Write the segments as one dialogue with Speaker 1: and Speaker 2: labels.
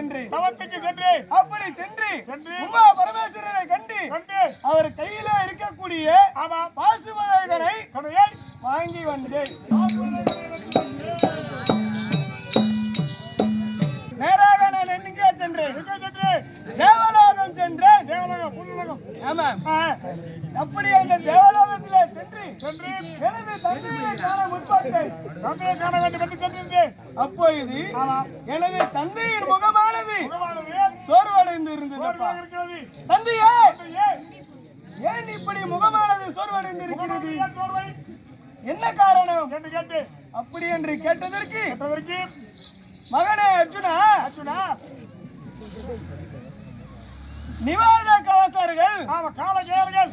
Speaker 1: சென்றேன்
Speaker 2: தவத்துக்கு சென்று.
Speaker 1: அப்படி சென்று
Speaker 2: சென்று.
Speaker 1: உமா பரமேஸ்வரனை கண்டு அவர் கையில இருக்கக்கூடிய
Speaker 2: கடையை
Speaker 1: வாங்கி வந்தேன். நேராக நான் எண்ணிக்கே சென்றேன்.
Speaker 2: சென்று.
Speaker 1: தேவலோகம் சென்றேன்.
Speaker 2: தேவலகம்
Speaker 1: ஆமா அப்படி அந்த தேவலோகத்திலே சென்று
Speaker 2: சென்று.
Speaker 1: எனது தந்தையை காண முற்பட்டேன்.
Speaker 2: தந்தையை காண வேண்டும் என்று சென்றிருந்தேன்.
Speaker 1: அப்பொழுது
Speaker 2: ஆமா
Speaker 1: எனது தந்தையின் முகமானது
Speaker 2: முகமானது
Speaker 1: சோர்வடைந்து
Speaker 2: இருக்கிறது
Speaker 1: தந்தையே!
Speaker 2: ஏன்
Speaker 1: இப்படி முகமானது சோர்வடைந்து இருக்கிறது என்ன காரணம்? அப்படி என்று கேட்டதற்கு மகனே அர்ஜுனா!
Speaker 2: அர்ஜுனா!
Speaker 1: நிவாத கவசர்கள்!
Speaker 2: ஆமா கால ஜெயர்கள்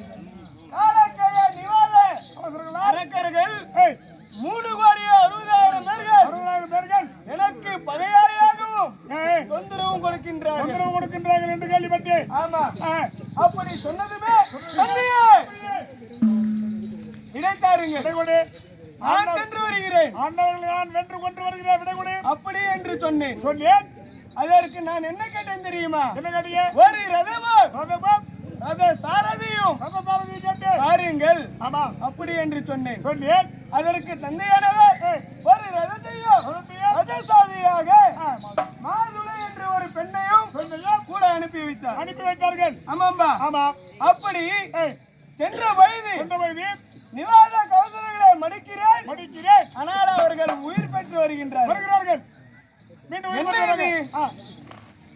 Speaker 1: காலக்கைய
Speaker 2: அவசரங்களா
Speaker 1: அரக்கர்கள்! மூணு கோடி அறுபதாயிரம் பேர்கள்!
Speaker 2: அறுபதாயிரம் பேர்கள்
Speaker 1: ஆமா. அப்படி சொன்னதுமே தந்தையே. இடைத்தாருங்க.
Speaker 2: விடைகொடு
Speaker 1: நான் சென்று வருகிறேன்.
Speaker 2: ஆண்டவர்களை நான் வென்று கொண்டு வருகிறேன். விடைகொடு
Speaker 1: அப்படி என்று சொன்னேன்.
Speaker 2: சொன்னேன்.
Speaker 1: அதற்கு நான் என்ன கேட்டேன் தெரியுமா?
Speaker 2: என்ன கேட்டீங்க?
Speaker 1: ஒரு ரதமும் ரத சாரதியும் பாருங்கள்.
Speaker 2: ஆமா.
Speaker 1: அப்படி என்று சொன்னேன்.
Speaker 2: சொன்னேன்.
Speaker 1: அதற்கு தந்தையானவர் ஒரு ரதத்தையும் ரத சாதியாக மாதுளை என்ற ஒரு பெண்ணையும் அனுப்பி வைத்தார்.
Speaker 2: அனுப்பி வைத்தார்கள்.
Speaker 1: ஆமாம்பா.
Speaker 2: ஆமா.
Speaker 1: அப்படி சென்ற வயது
Speaker 2: வயது
Speaker 1: நிவாத கவசங்களை மடிக்கிறேன்.
Speaker 2: மடிக்கிறேன்.
Speaker 1: ஆனால் அவர்கள் உயிர் பெற்று வருகின்றார்கள்.
Speaker 2: வருகிறார்கள். மீண்டும்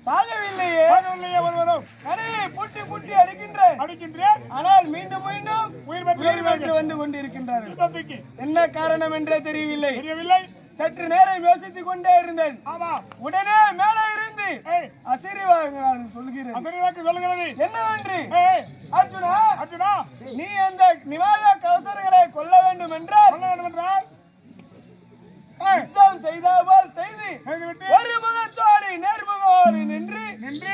Speaker 1: சாகவில்லையே.
Speaker 2: பாகவில்லையே ஒருவரும்.
Speaker 1: கரையை பூட்டி பூட்டி அடிக்கின்றேன்.
Speaker 2: அடிக்கின்றேன்.
Speaker 1: ஆனால் மீண்டும் மீண்டும்
Speaker 2: உயிர் பெற்று
Speaker 1: வந்து கொண்டிருக்கின்றார்கள். என்ன காரணம் என்றே தெரியவில்லை.
Speaker 2: தெரியவில்லை.
Speaker 1: சற்று நேரம் யோசித்துக் கொண்டே இருந்தேன்.
Speaker 2: ஆமா.
Speaker 1: உடனே மேலே இருந்து அசிறிவாக சொல்கிறேன்
Speaker 2: அசரிவாக்கு சொல்லுகிறது.
Speaker 1: என்னவென்று? அர்ஜுனா
Speaker 2: அர்ஜுனா.
Speaker 1: நீ அந்த நிவாத கவசர்களை கொல்ல வேண்டும் என்றால்
Speaker 2: சொல்ல வேண்டும் என்றால்
Speaker 1: யுத்தம் செய்தால் செய்து ஒரு முகத்தோடு நேர்முகோடு நின்று
Speaker 2: நின்று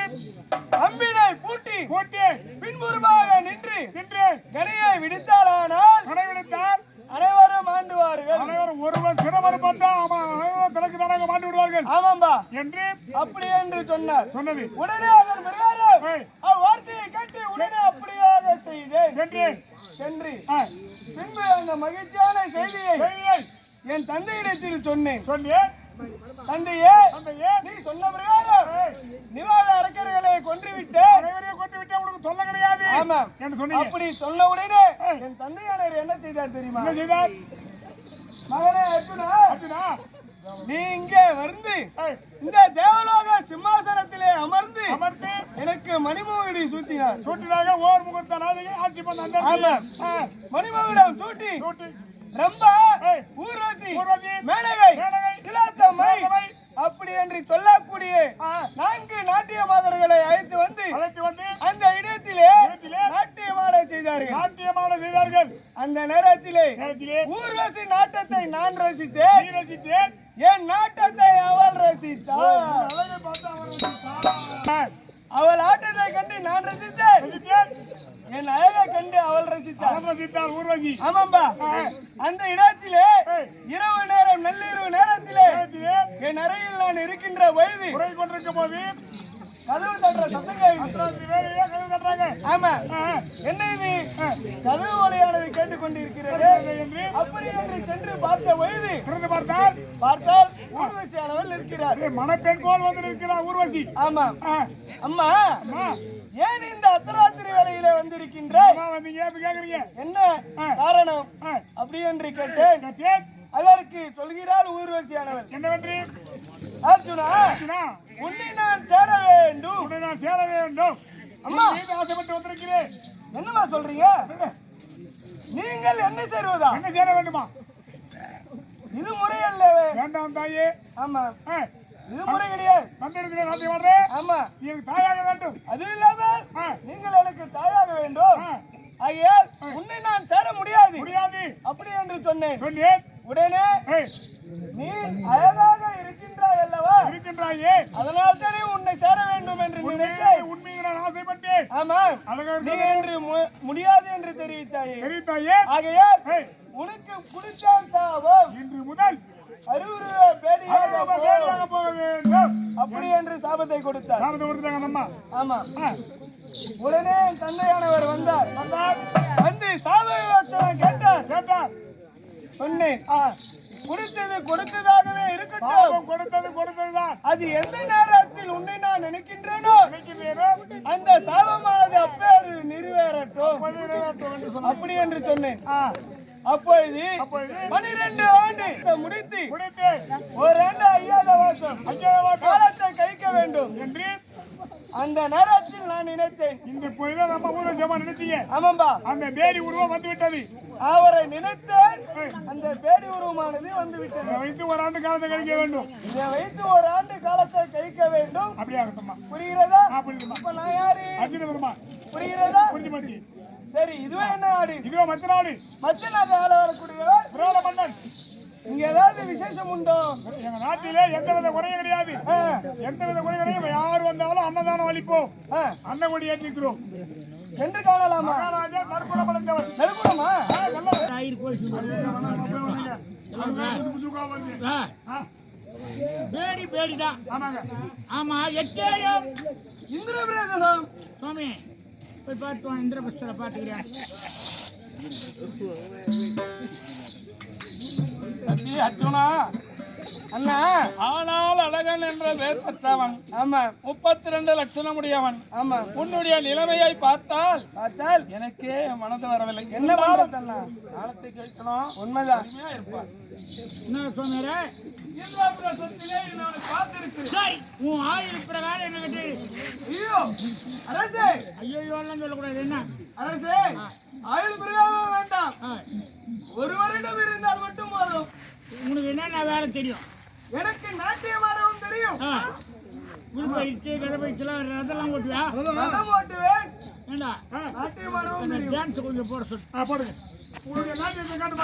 Speaker 1: அம்பினை பூட்டி
Speaker 2: போட்டி
Speaker 1: பின்புறமாக நின்று
Speaker 2: நின்று
Speaker 1: கனையை விடுத்தாலானால்
Speaker 2: தனக்கு தனக்கு மாட்டி விடுவார்கள்?
Speaker 1: ஆமாம்பா.
Speaker 2: என்று
Speaker 1: அப்படி என்று சொன்னார்.
Speaker 2: சொன்னது.
Speaker 1: உடனே அதன் பிரகாரம்
Speaker 2: ஏய்,
Speaker 1: அவ்வார்த்தையை கேட்டு உடனே அப்படியாக செய்தேன்.
Speaker 2: சென்று.
Speaker 1: சென்று.
Speaker 2: ஆ,
Speaker 1: பின்பு அந்த மகிழ்ச்சியான செய்தியை என் தந்தையிடத்தில் சொன்னேன்.
Speaker 2: சொன்னேன்
Speaker 1: தந்தையே நீ சொன்ன பிரகாரம் நிவாத அரக்கர்களை கொன்றுவிட்டு
Speaker 2: அனைவரையும் கொண்டு விட்டா உனக்கு தொல்லை கிடையாது
Speaker 1: ஆமா
Speaker 2: என்று சொன்னீங்க.
Speaker 1: அப்படி சொன்ன உடனே என் தந்தையானவர் என்ன செய்தார் தெரியுமா?
Speaker 2: என்ன செய்தார்?
Speaker 1: மகனே அர்ஜுனா.
Speaker 2: அர்ஜுனா.
Speaker 1: நீ இங்கே வந்து இந்த தேவலோக சிம்மாசனத்திலே அமர்ந்து
Speaker 2: அமர்ந்து
Speaker 1: எனக்கு மணிமோகடி சூட்டினார்.
Speaker 2: சூட்டினாக ஓர் முகூர்த்த நாளைக்கு ஆட்சி பண்ண அந்த
Speaker 1: ஆமா. மணிமகுடம் சூட்டி ரொம்ப ஊர்வசி மேனகை திலாத்தம்மை, அப்படி என்று சொல்லக்கூடிய நான்கு நாட்டிய மாதர்களை அழைத்து வந்து
Speaker 2: அழைத்து வந்து
Speaker 1: அந்த இடத்திலே நாட்டியமாட செய்தார்கள்.
Speaker 2: நாட்டியமான செய்தார்கள்.
Speaker 1: அந்த நேரத்திலே ஊர்வசி நாட்டத்தை நான் ரசித்தேன்.
Speaker 2: ரசித்தேன்.
Speaker 1: என் நாட்டத்தை அவள் ரசித்தாள். அவள் ஆட்டத்தை கண்டு நான் ரசித்தேன்.
Speaker 2: ரசித்தேன்.
Speaker 1: என் அழகை கண்டு அவள் ரசித்தாள்.
Speaker 2: அவர் ரசித்தார் ஊர்வசி
Speaker 1: ஆமாம்பா. அந்த இடத்திலே இரவு நேரம் நள்ளிரவு நேரத்திலே என் அறையில் நான் இருக்கின்ற வயது
Speaker 2: குறை கொண்டிருக்கும் போது
Speaker 1: கதவு தட்டுற சத்தம்
Speaker 2: தட்டுறாங்க.
Speaker 1: ஆமா. என்ன இது? கதவு ஒலியானது கேட்டுக்கொண்டு இருக்கிறது அப்படி என்று சென்று பார்த்த வயது.
Speaker 2: பார்த்தால்
Speaker 1: பார்த்தால்
Speaker 2: ஏய், மணப்பெண் போல் வந்து நிற்கிறார் ஊர்வசி.
Speaker 1: ஆமா. அம்மா
Speaker 2: அம்மா.
Speaker 1: ஏன் இந்த அர்த்தராத்திரி
Speaker 2: இப்ப கேக்குறீங்க?
Speaker 1: என்ன காரணம்? அப்படி என்று கேட்டேன். அதற்கு சொல்கிறாள் ஊர்வசியானவள்
Speaker 2: என்னவென்று?
Speaker 1: அர்ஜுனா உன்னை நான் சேர வேண்டும்.
Speaker 2: உன்னை நான் சேர வேண்டும்.
Speaker 1: அம்மா.
Speaker 2: ஆசைப்பட்டு வந்திருக்கிறேன்
Speaker 1: என்னம்மா சொல்றீங்க? நீங்கள் என்ன சேருவதா
Speaker 2: என்ன சேர வேண்டுமா? வேண்டாம் தாயே.
Speaker 1: ஆமா.
Speaker 2: ஆ,
Speaker 1: இது முறை கிடையாது
Speaker 2: தந்திரத்திலே நாட்டை வர்றேன்
Speaker 1: ஆமா.
Speaker 2: எனக்கு தாயாக வேண்டும்.
Speaker 1: அது இல்லாமல் நீங்கள் எனக்கு தாயாக வேண்டும். ஆகையால் உன்னை நான் சேர முடியாது.
Speaker 2: முடியாது.
Speaker 1: அப்படி என்று சொன்னேன்.
Speaker 2: சொன்னேன்.
Speaker 1: உடனே நீ அழகாக இருக்கின்றாய் அல்லவா?
Speaker 2: இருக்கின்றாயே.
Speaker 1: அதனால் தானே உன்னை சேர வேண்டும் என்று நினைத்தேன்.
Speaker 2: உண்மையை நான் ஆசைப்பட்டேன்.
Speaker 1: ஆமா. நீ. என்று முடியாது என்று தெரிவித்தாயே.
Speaker 2: தெரிவித்தாயே.
Speaker 1: ஆகையால் உனக்கு பிடிச்சால் அப்படி என்று சாபத்தை கொடுத்தார்.
Speaker 2: சாபத்தை கொடுத்துட்டாங்க அந்த அம்மா.
Speaker 1: ஆமா. உடனே என் தந்தையானவர் வந்தார். வந்து சாப விமோசனம் கேட்டார்.
Speaker 2: கேட்டார்.
Speaker 1: சொன்னேன் கொடுத்தது கொடுத்ததாகவே இருக்கட்டும்.
Speaker 2: கொடுத்தது கொடுத்ததுதான்.
Speaker 1: அது எந்த நேரத்தில் உன்னை நான் நினைக்கின்றேனோ அந்த சாபமானது அப்பேறு நிறைவேறட்டும். அப்படி என்று சொன்னேன். அப்பொழுது பனிரெண்டு ஆண்டு முடித்து
Speaker 2: முடித்து
Speaker 1: ஓராண்டு ஐயாத வாசம். காலத்தை வேண்டும்
Speaker 2: என்று
Speaker 1: அந்த நேரத்தில் நான் நினைத்தேன்.
Speaker 2: இந்த பொழுது நம்ம ஊரை ஜமா நினைச்சீங்க
Speaker 1: ஆமாம்பா.
Speaker 2: அந்த பேடி உருவம் வந்து விட்டது
Speaker 1: அவரை நினைத்தேன். அந்த பேடி உருவமானது வந்து விட்டது
Speaker 2: வைத்து ஒரு ஆண்டு காலத்தை கழிக்க வேண்டும்.
Speaker 1: இதை வைத்து ஒரு ஆண்டு காலத்தை கழிக்க வேண்டும்.
Speaker 2: அப்படியே ஆகட்டும்மா
Speaker 1: புரிகிறதா? அப்ப நான் யாரு?
Speaker 2: அர்ஜுன பெருமா
Speaker 1: புரிகிறதா?
Speaker 2: புரிஞ்சு போச்சு
Speaker 1: சரி இதுவே என்ன நாடு
Speaker 2: இதுவே மற்ற நாடு
Speaker 1: மற்ற நாடு ஆள வரக்கூடியவர்
Speaker 2: மன்னன்.
Speaker 1: இங்க ஏதாவது விசேஷம் உண்டோ?
Speaker 2: எங்க நாட்டிலே எந்த வித குறையும் கிடையாது.
Speaker 1: ஆ,
Speaker 2: எந்த வித குறையும் கிடையாது. யார் வந்தாலும் அன்னதானம் அளிப்போம்.
Speaker 1: ஆ,
Speaker 2: அன்னகொடி ஏற்றிக்கிறோம்
Speaker 1: சென்று காணலாமா?
Speaker 2: நற்குணம் அடைந்தவர். ஆ,
Speaker 3: பேடி பேடிதான்.
Speaker 2: ஆமாங்க.
Speaker 3: ஆமா எட்டேயம்
Speaker 1: இந்திர பிரதேசம்
Speaker 3: சுவாமி போய் பார்த்து வா, இந்திரபிரஸ்தரை பார்த்துக்கிறேன்
Speaker 4: தம்பி அர்ஜுனா.
Speaker 1: அண்ணா.
Speaker 4: ஆனால் அழகன் என்ற பேர் பெற்றவன்.
Speaker 1: ஆமா.
Speaker 4: முப்பத்தி ரெண்டு லட்சணமுடையவன்.
Speaker 1: ஆமா.
Speaker 4: உன்னுடைய நிலைமையை பார்த்தால்
Speaker 1: பார்த்தால்
Speaker 4: எனக்கே மனது வரவில்லை.
Speaker 1: என்ன பண்றது அண்ணா?
Speaker 4: காலத்தை கேட்கணும்.
Speaker 1: உண்மைதான்.
Speaker 4: இருப்பான்
Speaker 3: என்ன சுவாமியாரே
Speaker 4: இந்திரபிரசத்திலே நான் பார்த்திருக்கிறேன்
Speaker 3: உன் ஆயுள் பிரகாரம் என்ன கட்டு
Speaker 1: ஐயோ அரசே!
Speaker 3: ஐயோ எல்லாம் சொல்லக்கூடாது. என்ன?
Speaker 1: அரசே ஆயுள் பிரயோகம் வேண்டாம். ஒரு வருடம் இருந்தால் மட்டும் போதும்.
Speaker 3: உனக்கு என்னென்ன வேலை தெரியும்?
Speaker 1: எனக்கு நாட்டியமானவும் தெரியும்.
Speaker 3: பயிற்சி கதை பயிற்சிலாம் அதெல்லாம் ஓட்டுவியா?
Speaker 1: ரதம் ஓட்டுவேன்.
Speaker 3: ஏண்டா?
Speaker 1: நாட்டியமானவும் தெரியும்.
Speaker 3: டான்ஸ் கொஞ்சம் போட சொல்லு.
Speaker 2: போடுங்க. உங்களுடைய நாட்டியத்தை காட்டு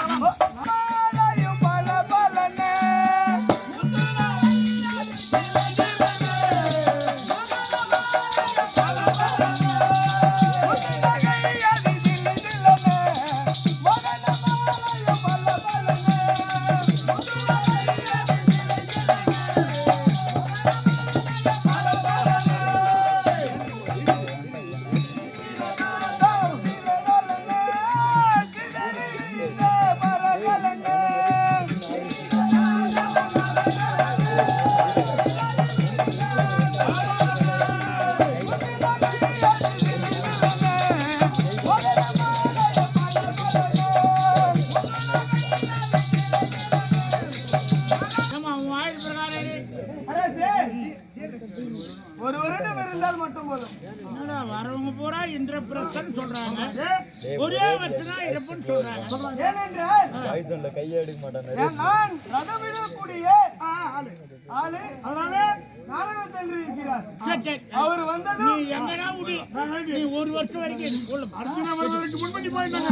Speaker 3: சொல்றாங்க ஒரே வருஷம் தான் இருப்புன்னு சொல்றாங்க
Speaker 1: ஏனென்றால் நான் ரதமிடக்கூடிய
Speaker 2: ஆளு.
Speaker 1: ஆளு
Speaker 2: அதனால
Speaker 1: இருக்கிறார். அவர்
Speaker 3: நீ
Speaker 1: வந்ததும்
Speaker 3: எங்கடா நீ ஒரு வருஷம் வரைக்கும்
Speaker 2: முன்படி போயிருந்தாங்க